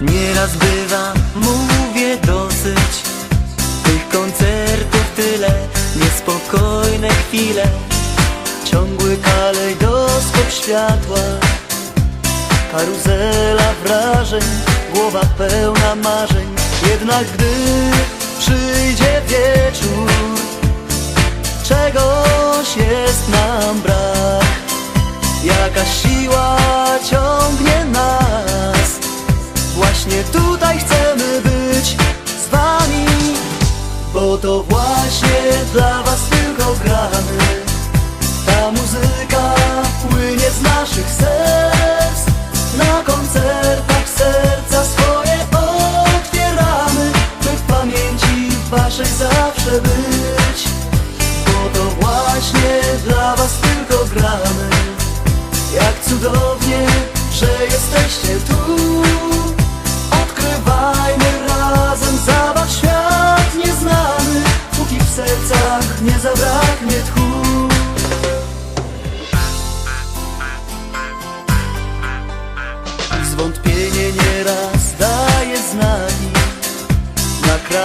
Nieraz bywa, mówię dosyć. Tych koncertów tyle Niespokojne chwile. Ciągły kalejdoskop światła. Karuzela wrażeń Głowa pełna marzeń. Jednak gdy przyjdzie wieczór to właśnie dla was tylko gramy. Ta muzyka płynie z naszych serc. Na koncertach serca swoje otwieramy. By w pamięci waszej zawsze być. Bo to właśnie dla was tylko gramy. Jak cudownie, że jesteście tu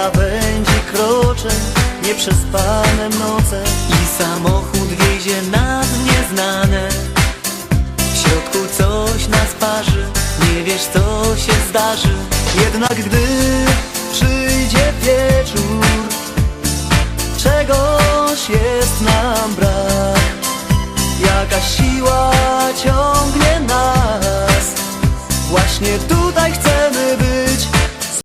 Na krawędzi kroczę Nieprzespane noce. I samochód wiezie nas w nieznane. W środku coś nas parzy Nie wiesz co się zdarzy. Jednak gdy przyjdzie wieczór Czegoś jest nam brak. Jaka siła ciągnie nas. Właśnie tutaj chcę